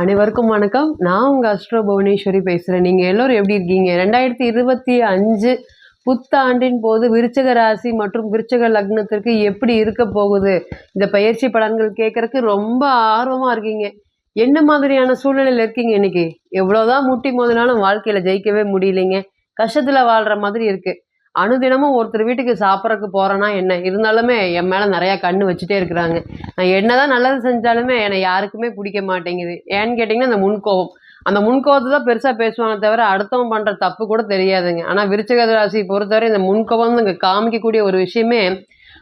அனைவருக்கும் வணக்கம். நான் உங்க அஸ்ட்ரோ புவனேஸ்வரி பேசுறேன். நீங்க எல்லோரும் எப்படி இருக்கீங்க? ரெண்டாயிரத்தி இருபத்தி அஞ்சு புத்தாண்டின் போது விருச்சக ராசி மற்றும் விருச்சக லக்னத்திற்கு எப்படி இருக்க போகுது? இந்த பயிற்சி பலன்கள் கேட்கறதுக்கு ரொம்ப ஆர்வமா இருக்கீங்க. என்ன மாதிரியான சூழ்நிலையில் இருக்கீங்க இன்னைக்கு? எவ்வளோதான் முட்டி மோதினாலும் வாழ்க்கையில் ஜெயிக்கவே முடியலைங்க. கஷ்டத்தில் வாழ்கிற மாதிரி இருக்குது அனுதினமும் ஒருத்தர் வீட்டுக்கு சாப்பிட்றக்கு போகிறேன்னா என்ன? இருந்தாலுமே என் மேலே நிறையா கண்ணு வச்சுட்டே இருக்கிறாங்க. நான் என்னதான் நல்லது செஞ்சாலுமே என்னை யாருக்குமே பிடிக்க மாட்டேங்குது. ஏன்னு கேட்டிங்கன்னா அந்த முன்கோபம். அந்த முன்கோபத்தை தான் பெருசாக பேசுவாங்க தவிர அடுத்தவன் பண்ணுற தப்பு கூட தெரியாதுங்க. ஆனால் விருச்சக ராசியை பொறுத்தவரை இந்த முன்கோபம் இங்கே காமிக்கக்கூடிய ஒரு விஷயமே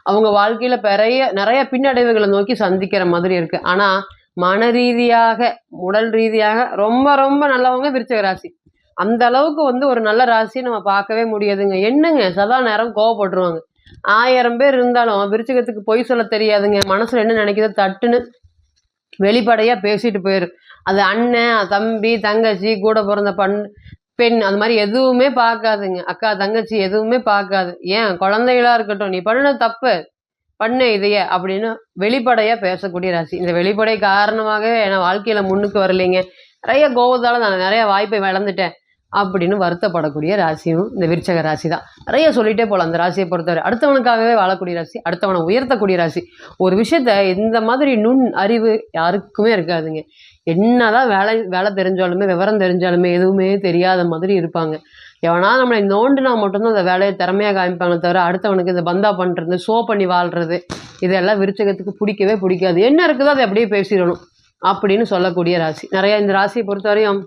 அவங்க வாழ்க்கையில் பெரிய நிறைய பின்னடைவுகளை நோக்கி சந்திக்கிற மாதிரி இருக்குது ஆனால் மன ரீதியாக உடல் ரீதியாக ரொம்ப ரொம்ப நல்லவங்க விருச்சக ராசி. அந்த அளவுக்கு வந்து ஒரு நல்ல ராசியை நம்ம பார்க்கவே முடியாதுங்க. என்னங்க? சதா நேரம் கோவப்பட்டுருவாங்க. ஆயிரம் பேர் இருந்தாலும் விருச்சிகத்துக்கு பொய் சொல்ல தெரியாதுங்க. மனசுல என்ன நினைக்குதோ தட்டுன்னு வெளிப்படையா பேசிட்டு போயிடும் அது அண்ணன் தம்பி தங்கச்சி கூட பிறந்த பண் பெண் அந்த மாதிரி எதுவுமே பார்க்காதுங்க. அக்கா தங்கச்சி எதுவுமே பார்க்காது. ஏன்? குழந்தைகளா இருக்கட்டும். நீ பண்ண தப்பு. பண்ண இதைய அப்படின்னு வெளிப்படையா பேசக்கூடிய ராசி. இந்த வெளிப்படை காரணமாகவே என் வாழ்க்கையில முன்னுக்கு வரலைங்க. நிறைய கோவத்தால நான் நிறைய வாய்ப்பை இழந்துட்டேன். அப்படின்னு வருத்தப்படக்கூடிய ராசியும் இந்த விருச்சக ராசி தான் நிறைய சொல்லிட்டே போகலாம் அந்த ராசியை பொறுத்தவரை. அடுத்தவனுக்காகவே வாழக்கூடிய ராசி அடுத்தவனை உயர்த்தக்கூடிய ராசி. ஒரு விஷயத்த இந்த மாதிரி நுண் அறிவு யாருக்குமே இருக்காதுங்க. என்னதான் வேலை வேலை தெரிஞ்சாலுமே விவரம் தெரிஞ்சாலுமே எதுவுமே தெரியாத மாதிரி இருப்பாங்க. எவனா நம்மளை நோண்டுனா மட்டும்தான் அந்த வேலையை திறமையாக காமிப்பாங்களே தவிர அடுத்தவனுக்கு இந்த பந்தா பண்ணுறது ஷோ பண்ணி வாழ்றது இதெல்லாம் விருச்சகத்துக்கு பிடிக்கவே பிடிக்காது. என்ன இருக்குதோ அதை அப்படியே பேசிடணும் அப்படின்னு சொல்லக்கூடிய ராசி. நிறையா இந்த ராசியை பொறுத்தவரையும்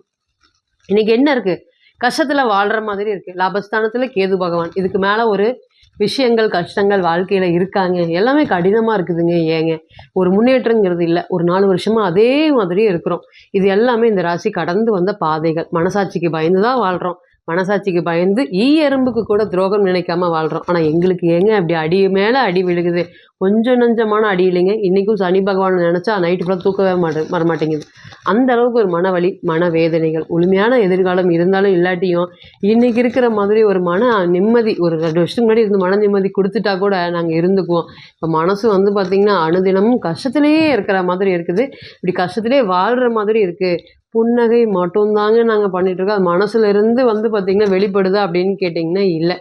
இன்னைக்கு என்ன இருக்குது கஷ்டத்துல வாழ்ற மாதிரி இருக்கு. லாபஸ்தானத்துல கேது பகவான். இதுக்கு மேல ஒரு விஷயங்கள் கஷ்டங்கள் வாழ்க்கையில இருக்காங்க. எல்லாமே கடினமா இருக்குதுங்க ஏங்க. ஒரு முன்னேற்றங்கிறது இல்லை. ஒரு நாலு வருஷமா அதே மாதிரியே இருக்கிறோம். இது எல்லாமே இந்த ராசி கடந்து வந்த பாதைகள். மனசாட்சிக்கு பயந்து தான் வாழ்றோம். மனசாட்சிக்கு பயந்து ஈ எறும்புக்கு கூட துரோகம் நினைக்காம வாழ்கிறோம் ஆனால் எங்களுக்கு ஏங்க அப்படி அடி மேலே அடி விழுகுது? கொஞ்சம் நஞ்சமான அடி இல்லைங்க. இன்றைக்கும் சனி பகவான் நினச்சா நைட்டு ஃபுல்லாக தூக்கவே மாட்டே வரமாட்டேங்குது. அந்த அளவுக்கு ஒரு மனவலி மனவேதனைகள். முழுமையான எதிர்காலம் இருந்தாலும் இல்லாட்டியும் இன்றைக்கி இருக்கிற மாதிரி ஒரு மன நிம்மதி ஒரு ரெண்டு வருஷத்துக்கு முன்னாடி இருந்து மன நிம்மதி கொடுத்துட்டா கூட நாங்கள் இருந்துக்குவோம். இப்போ மனசு வந்து பார்த்திங்கன்னா அனுதினமும் கஷ்டத்துலேயே இருக்கிற மாதிரி இருக்குது. இப்படி கஷ்டத்துலேயே வாழ்கிற மாதிரி இருக்குது புன்னகை மட்டும்தாங்க நாங்கள் பண்ணிகிட்ருக்கோம் அது மனசுலேருந்து வந்து பார்த்திங்கன்னா வெளிப்படுதா அப்படின்னு கேட்டிங்கன்னா இல்லை.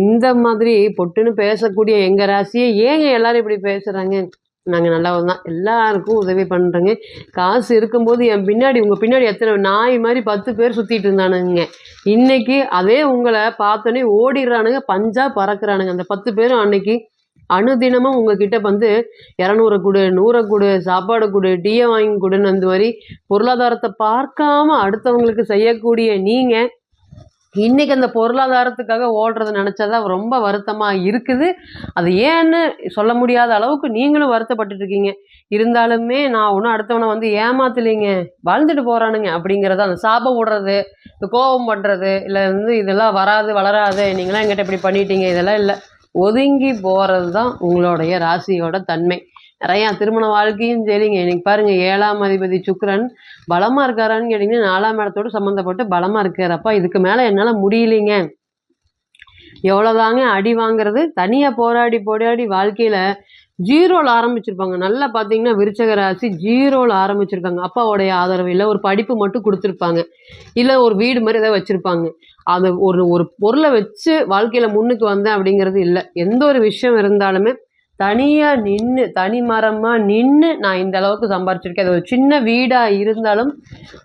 இந்த மாதிரி பொட்டுன்னு பேசக்கூடிய எங்கள் ராசியை ஏங்க எல்லோரும் இப்படி பேசுகிறாங்க நாங்கள் நல்லவங்க தான். எல்லாருக்கும் உதவி பண்ணுறோங்க காசு இருக்கும்போது என் பின்னாடி உங்கள் பின்னாடி எத்தனை நாய் மாதிரி பத்து பேர் சுற்றிட்டு இருந்தானுங்க. இன்றைக்கி அதே உங்களை பார்த்தோன்னே ஓடிடுறானுங்க பஞ்சாக பறக்கிறானுங்க. அந்த பத்து பேரும் அன்னைக்கு அனுதினமும் உங்ககிட்ட வந்து இரநூறு கொடு நூறை கொடு சாப்பாடு கொடு டீயை வாங்கி கொடுன்னு அந்த மாதிரி பொருளாதாரத்தை பார்க்காம அடுத்தவங்களுக்கு செய்யக்கூடிய நீங்கள் இன்னைக்கு அந்த பொருளாதாரத்துக்காக ஓடுறத நினச்சாதான் ரொம்ப வருத்தமாக இருக்குது. அது ஏன்னு சொல்ல முடியாத அளவுக்கு நீங்களும் வருத்தப்பட்டு இருக்கீங்க. இருந்தாலுமே நான் ஒன்றும் அடுத்தவனை வந்து ஏமாத்தலைங்க வாழ்ந்துட்டு போகிறானுங்க அப்படிங்கிறத அந்த சாபம் விடுறது இந்த கோபம் பண்ணுறது இல்லை வந்து இதெல்லாம் வராது வளராது நீங்களாம் எங்கிட்ட இப்படி பண்ணிட்டீங்க இதெல்லாம் இல்லை. ஒதுங்கி போகிறது தான் உங்களுடைய ராசியோட தன்மை. நிறையா திருமண வாழ்க்கையும் சரிங்க. இன்னைக்கு பாருங்க ஏழாம் அதிபதி சுக்ரன் பலமாக இருக்காரான்னு கேட்டிங்கன்னா நாலாம் இடத்தோடு சம்மந்தப்பட்டு பலமாக இருக்கிறப்பா இதுக்கு மேலே என்னால் முடியலைங்க. எவ்வளோதாங்க அடி வாங்குறது? தனியாக போராடி போராடி வாழ்க்கையில் ஜீரோவில் ஆரம்பிச்சிருப்பாங்க. நல்லா பார்த்தீங்கன்னா விருச்சக ராசி ஜீரோவில் ஆரம்பிச்சிருக்காங்க. அப்பாவோடைய ஆதரவு இல்லை ஒரு படிப்பு மட்டும் கொடுத்துருப்பாங்க. இல்லை ஒரு வீடு மாதிரி ஏதாவது வச்சுருப்பாங்க. அது ஒரு ஒரு பொருளை வச்சு வாழ்க்கையில் முன்னுக்கு வந்தேன் அப்படிங்கிறது இல்லை. எந்த ஒரு விஷயம் இருந்தாலுமே தனியாக நின்று தனி மரமாக நின்று நான் இந்த அளவுக்கு சம்பாரிச்சிருக்கேன். அது ஒரு சின்ன வீடாக இருந்தாலும்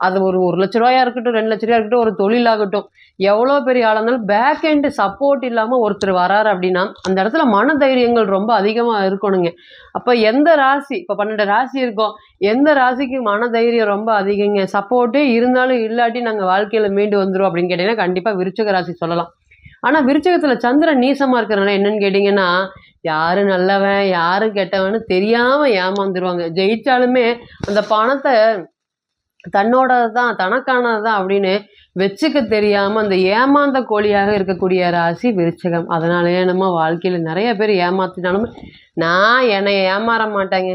அது ஒரு ஒரு லட்ச ரூபாயாக இருக்கட்டும் ரெண்டு லட்ச ரூபாயா இருக்கட்டும் ஒரு தொழிலாகட்டும் எவ்வளோ பெரிய ஆளாக இருந்தாலும் பேக் எண்டு சப்போர்ட் இல்லாமல் ஒருத்தர் வராரு அப்படின்னா அந்த இடத்துல மன தைரியங்கள் ரொம்ப அதிகமாக இருக்கணுங்க. அப்போ எந்த ராசி இப்போ பன்னெண்டு ராசி இருக்கோம். எந்த ராசிக்கு மன தைரியம் ரொம்ப அதிகங்க? சப்போர்ட்டே இருந்தாலும் இல்லாட்டி நாங்கள் வாழ்க்கையில் மீண்டு வந்துடும் அப்படின்னு கேட்டிங்கன்னா கண்டிப்பாக விருச்சக ராசி சொல்லலாம். ஆனால் விருச்சகத்தில் சந்திரன் நீசமாக இருக்கிறனால என்னன்னு கேட்டிங்கன்னா யாரு நல்லவன் யாரு கெட்டவன்னு தெரியாமல் ஏமாந்துருவாங்க. ஜெயிச்சாலுமே அந்த பணத்தை தன்னோடது தான் தனக்கானது தான் அப்படின்னு வச்சுக்க தெரியாமல் அந்த ஏமாந்த கோழியாக இருக்கக்கூடிய ராசி விருச்சகம். அதனாலேயே நம்ம வாழ்க்கையில் நிறைய பேர் ஏமாத்தினாலும் நான் என்னை ஏமாற மாட்டேங்க.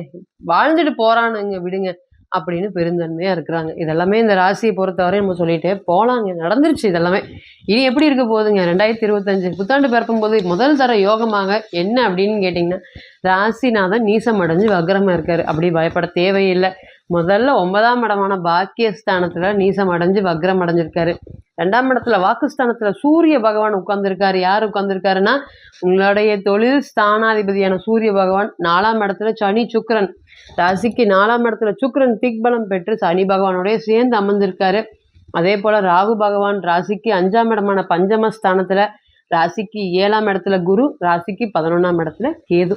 வாழ்ந்துட்டு போறானுங்க விடுங்க. அப்படின்னு பெருந்தன்மையாக இருக்கிறாங்க. இதெல்லாமே இந்த ராசியை பொறுத்தவரை நம்ம சொல்லிட்டே போகலாங்க நடந்துருச்சு இதெல்லாமே. இது எப்படி இருக்க போகுதுங்க? ரெண்டாயிரத்தி இருபத்தஞ்சு புத்தாண்டு பிறக்கும்போது முதல் தர யோகமாக என்ன அப்படின்னு கேட்டிங்கன்னா ராசிநாதன் நீசம் அடைஞ்சு வக்ரமாக இருக்காரு. அப்படி பயப்பட தேவையில்லை. முதல்ல ஒன்பதாம் இடமான பாக்கியஸ்தானத்துல நீசம் அடைஞ்சு வக்ரம் அடைஞ்சிருக்காரு. ரெண்டாம் இடத்துல வாக்குஸ்தானத்துல சூரிய பகவான் உட்கார்ந்துருக்காரு. யார் உட்கார்ந்துருக்காருன்னா உங்களுடைய தொழில் ஸ்தானாதிபதியான சூரிய பகவான். நாலாம் இடத்துல சனி சுக்ரன் ராசிக்கு நாலாம் இடத்துல சுக்ரன் திக்பலம் பெற்று சனி பகவானோடய சேர்ந்து அமர்ந்திருக்காரு. அதே போல ராகு பகவான் ராசிக்கு அஞ்சாம் இடமான பஞ்சம ஸ்தானத்துல ராசிக்கு ஏழாம் இடத்துல குரு ராசிக்கு பதினொன்றாம் இடத்துல கேது.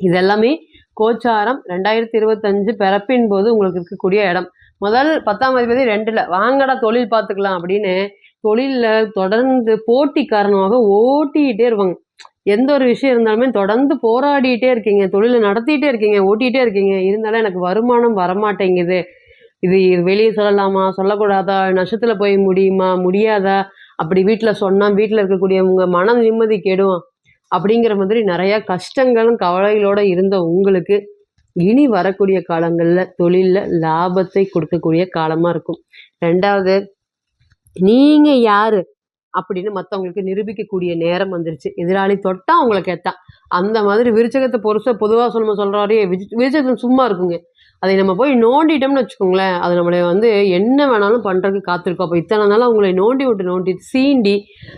இதெல்லாமே கோச்சாரம் ரெண்டாயிரத்தி இருபத்தஞ்சு பிறப்பின் போது உங்களுக்கு இருக்கக்கூடிய இடம். முதல் பத்தாம் அதிபதி ரெண்டுல வாங்கடா தொழில் பார்த்துக்கலாம் அப்படின்னு தொழிலில் தொடர்ந்து போட்டி காரணமாக ஓட்டிக்கிட்டே இருப்பாங்க. எந்த ஒரு விஷயம் இருந்தாலுமே தொடர்ந்து போராடிட்டே இருக்கீங்க தொழிலை நடத்திட்டே இருக்கீங்க ஓட்டிகிட்டே இருக்கீங்க. இருந்தாலும் எனக்கு வருமானம் வரமாட்டேங்குது. இது வெளியே சொல்லலாமா சொல்லக்கூடாதா நஷ்டத்தில் போய் முடியுமா முடியாதா? அப்படி வீட்டில் சொன்னால் வீட்டில் இருக்கக்கூடிய உங்கள் மன நிம்மதி கெடும். அப்படிங்கிற மாதிரி நிறையா கஷ்டங்களும் கவலைகளோடு இருந்த உங்களுக்கு இனி வரக்கூடிய காலங்களில் தொழிலில் லாபத்தை கொடுக்கக்கூடிய காலமாக இருக்கும். ரெண்டாவது நீங்கள் யார்? அப்படின்னு மற்றவங்களுக்கு நிரூபிக்கக்கூடிய நேரம் வந்துருச்சு. எதிராளி தொட்டால் அவங்களை கேட்டால் அந்த மாதிரி விருச்சகத்தை பொருசை பொதுவாக சொல்ல சொல்கிறாரே விருச்சகம் சும்மா இருக்குங்க. அதை நம்ம போய் நோண்டிட்டோம்னு வச்சுக்கோங்களேன் அது நம்மளை வந்து என்ன வேணாலும் பண்ணுறதுக்கு காத்திருக்கோம் அப்போ இத்தனை நாள் அவங்களை நோண்டி விட்டு நோண்டி சீண்டி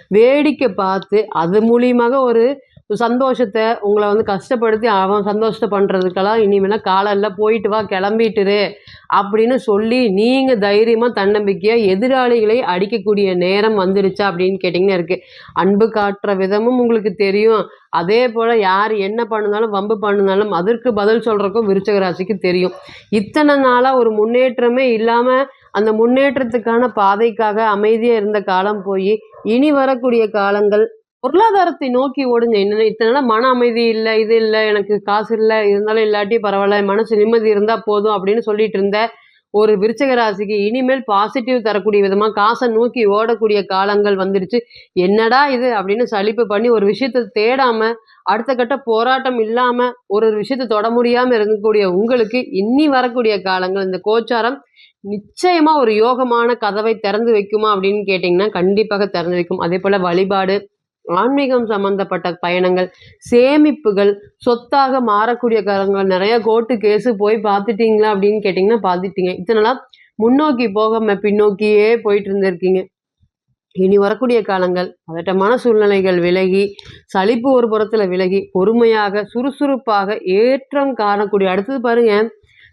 வேடிக்கை பார்த்து அது மூலியமாக ஒரு சந்தோஷத்தை உங்களை வந்து கஷ்டப்படுத்தி அவன் சந்தோஷத்தை பண்ணுறதுக்கெல்லாம் இனிமேல் இல்லை போயிட்டு வா கிளம்பிட்டுரு அப்படின்னு சொல்லி நீங்கள் தைரியமாக தன்னம்பிக்கையாக எதிராளிகளை அடிக்கக்கூடிய நேரம் வந்துடுச்சா அப்படின்னு கேட்டிங்கன்னா இருக்குது அன்பு காட்டுற விதமும் உங்களுக்கு தெரியும். அதே போல் யார் என்ன பண்ணுனாலும் வம்பு பண்ணுனாலும் அதற்கு பதில் சொல்கிறக்கும் விருச்சகராசிக்கு தெரியும். இத்தனை நாளாக ஒரு முன்னேற்றமே இல்லாமல் அந்த முன்னேற்றத்துக்கான பாதைக்காக அமைதியாக இருந்த காலம் போய் இனி வரக்கூடிய காலங்கள் பொருளாதாரத்தை நோக்கி ஓடுங்க. என்ன இத்தனை மன அமைதி இல்லை இது இல்லை எனக்கு காசு இல்லை இருந்தாலும் இல்லாட்டி பரவாயில்ல மனசு நிம்மதி இருந்தால் போதும் அப்படின்னு சொல்லிட்டு இருந்த ஒரு விருச்சக ராசிக்கு இனிமேல் பாசிட்டிவ் தரக்கூடிய விதமாக காசை நோக்கி ஓடக்கூடிய காலங்கள் வந்துடுச்சு என்னடா இது அப்படின்னு சலிப்பு பண்ணி ஒரு விஷயத்த தேடாமல் அடுத்த கட்ட போராட்டம் இல்லாமல் ஒரு ஒரு விஷயத்தை தொட முடியாமல் இருக்கக்கூடிய உங்களுக்கு இன்னி வரக்கூடிய காலங்கள். இந்த கோச்சாரம் நிச்சயமாக ஒரு யோகமான கதவை திறந்து வைக்குமா அப்படின்னு கேட்டிங்கன்னா கண்டிப்பாக திறந்து வைக்கும். அதே போல் வழிபாடு ஆன்மீகம் சம்மந்தப்பட்ட பயணங்கள் சேமிப்புகள் சொத்தாக மாறக்கூடிய காரங்கள் நிறைய கோர்ட்டு கேஸு போய் பார்த்துட்டீங்களா அப்படின்னு கேட்டிங்கன்னா பார்த்துட்டீங்க. இத்தனைலாம் முன்னோக்கி போகாம பின்னோக்கியே போயிட்டு இருந்திருக்கீங்க. இனி வரக்கூடிய காலங்கள் பதட்டமான சூழ்நிலைகள் விலகி சலிப்பு ஒரு புறத்தில் விலகி பொறுமையாக சுறுசுறுப்பாக ஏற்றம் காணக்கூடிய அடுத்தது பாருங்கள்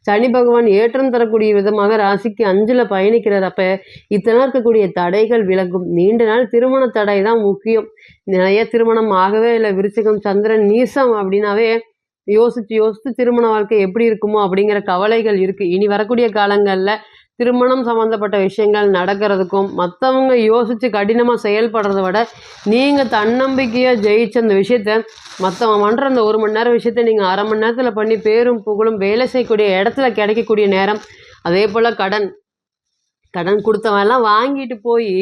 சனி பகவான் ஏற்றம் தரக்கூடிய விதமாக ராசிக்கு அஞ்சில் பயணிக்கிறார். அப்போ இத்தனை இருக்கக்கூடிய தடைகள் விலகும். நீண்ட நாள் திருமண தடை தான் முக்கியம். நிறைய திருமணம் ஆகவே இல்லை. விருச்சிகம் சந்திரன் நீசம் அப்படின்னாவே யோசித்து யோசித்து திருமண வாழ்க்கை எப்படி இருக்குமோ அப்படிங்கிற கவலைகள் இருக்குது இனி வரக்கூடிய காலங்களில் திருமணம் சம்மந்தப்பட்ட விஷயங்கள் நடக்கிறதுக்கும் மற்றவங்க யோசித்து கடினமாக செயல்படுறத விட நீங்கள் தன்னம்பிக்கையாக ஜெயிச்ச அந்த விஷயத்த மற்றவங்க பண்ணுற அந்த ஒரு மணி நேரம் விஷயத்த நீங்கள் அரை மணி நேரத்தில் பண்ணி பேரும் புகழும் வேலை செய்யக்கூடிய இடத்துல கிடைக்கக்கூடிய நேரம். அதே போல் கடன். கடன் கொடுத்தவெல்லாம் வாங்கிட்டு போய்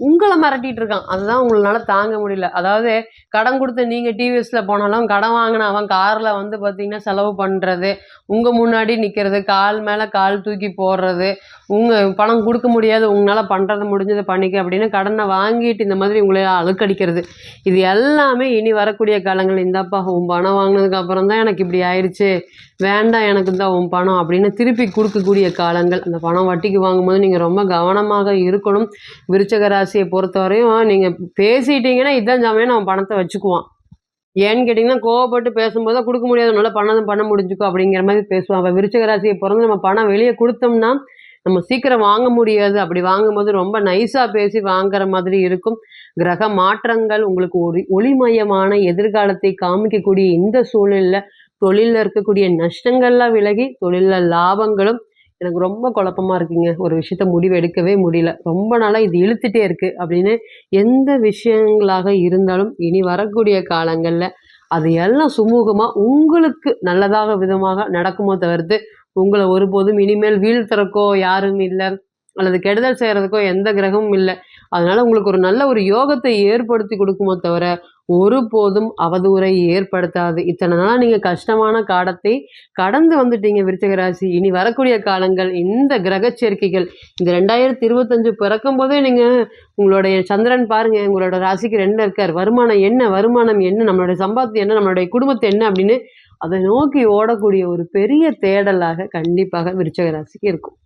உங்களை மிரட்டிட்டு இருக்கான். அதுதான் உங்களால தாங்க முடியல. அதாவது கடன் கொடுத்து நீங்கள் டிவிஎஸில் போனாலும் கடன் வாங்கின அவன் காரில் வந்து பார்த்தீங்கன்னா செலவு பண்ணுறது உங்கள் முன்னாடி நிற்கிறது கால் மேலே கால் தூக்கி போடுறது உங்கள் பணம் கொடுக்க முடியாது உங்களால் பண்ணுறது முடிஞ்சதை பண்ணிக்க அப்படின்னு கடனை வாங்கிட்டு இந்த மாதிரி உங்களை அழுக்கடிக்கிறது. இது எல்லாமே இனி வரக்கூடிய காலங்கள். இந்தாப்பா உன் பணம் வாங்கினதுக்கு அப்புறம் தான் எனக்கு இப்படி ஆயிடுச்சு. வேண்டாம் எனக்கு தான் உன் பணம் அப்படின்னு திருப்பி கொடுக்கக்கூடிய காலங்கள். அந்த பணம் வட்டிக்கு வாங்கும்போது நீங்கள் ரொம்ப கவனமாக இருக்கணும். விருச்சக ராசியை பொறுத்தவரையும் நீங்கள் பேசிட்டீங்கன்னா இதான் சமயம் நம்ம பணத்தை வச்சுக்குவான். ஏன்னு கேட்டிங்கன்னா கோவப்பட்டு பேசும்போது தான் கொடுக்க முடியாது. நல்லா பண்ணதும் பண்ண முடிஞ்சுக்கோ அப்படிங்கிற மாதிரி பேசுவான். அப்போ விருச்சக ராசியை பிறந்து நம்ம பணம் வெளியே கொடுத்தோம்னா நம்ம சீக்கிரம் வாங்க முடியாது. அப்படி வாங்கும்போது ரொம்ப நைஸாக பேசி வாங்குற மாதிரி இருக்கும். கிரக மாற்றங்கள் உங்களுக்கு ஒளி ஒளிமயமான எதிர்காலத்தை காமிக்கக்கூடிய இந்த சூழலில் தொழிலில் இருக்கக்கூடிய நஷ்டங்கள்லாம் விலகி தொழிலில் லாபங்களும் எனக்கு ரொம்ப குழப்பமா இருக்குங்க. ஒரு விஷயத்த முடிவு எடுக்கவே முடியல. ரொம்ப நாளாக இது இழுத்துட்டே இருக்குது அப்படின்னு எந்த விஷயங்களாக இருந்தாலும் இனி வரக்கூடிய காலங்களில் அது எல்லாம் சுமூகமாக உங்களுக்கு நல்லதாக விதமாக நடக்குமோ தவிர்த்து உங்களை ஒருபோதும் இனிமேல் வீழ்த்துறக்கோ யாரும் இல்லை. அல்லது கெடுதல் செய்கிறதுக்கோ எந்த கிரகமும் இல்லை. அதனால் உங்களுக்கு ஒரு நல்ல ஒரு யோகத்தை ஏற்படுத்தி கொடுக்குமோ தவிர ஒருபோதும் அவதூறை ஏற்படுத்தாது. இத்தனை நாளாக நீங்கள் கஷ்டமான காலத்தை கடந்து வந்துட்டீங்க விருச்சக ராசி. இனி வரக்கூடிய காலங்கள் இந்த கிரக சேர்க்கைகள் இந்த ரெண்டாயிரத்தி இருபத்தஞ்சு பிறக்கும் போதே நீங்கள் உங்களுடைய சந்திரன் பாருங்கள் உங்களோட ராசிக்கு ரெண்டு இருக்கார். வருமானம் என்ன வருமானம் என்ன நம்மளுடைய சம்பாத்தியம் என்ன நம்மளுடைய குடும்பத்தை என்ன அப்படின்னு அதை நோக்கி ஓடக்கூடிய ஒரு பெரிய தேடலாக கண்டிப்பாக விருச்சக ராசிக்கு இருக்கும்.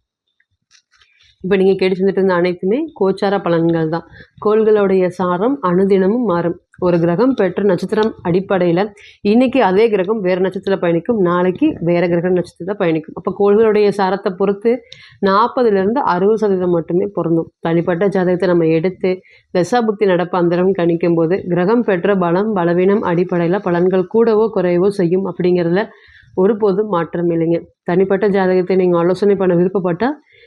இப்போ நீங்கள் கேட்டு செஞ்சுட்டு இருந்த அனைத்துமே கோச்சார பலன்கள் தான் கோள்களுடைய சாரம் அனுதினமும் மாறும். ஒரு கிரகம் பெற்ற நட்சத்திரம் அடிப்படையில் இன்னைக்கு அதே கிரகம் வேறு நட்சத்திரத்தில் பயணிக்கும். நாளைக்கு வேறு கிரக நட்சத்திரத்தில் பயணிக்கும். அப்போ கோள்களுடைய சாரத்தை பொறுத்து நாற்பதுலேருந்து அறுபது சதவீதம் மட்டுமே பொருந்தும். தனிப்பட்ட ஜாதகத்தை நம்ம எடுத்து தசாபுக்தி நடப்பு அந்தரம் கணிக்கும் போது கிரகம் பெற்ற பலம் பலவீனம் அடிப்படையில் பலன்கள் கூடவோ குறையவோ செய்யும் அப்படிங்கிறதுல ஒருபோதும் மாற்றம் இல்லைங்க. தனிப்பட்ட ஜாதகத்தை நீங்கள் ஆலோசனை பண்ண விருப்பப்பட்டால்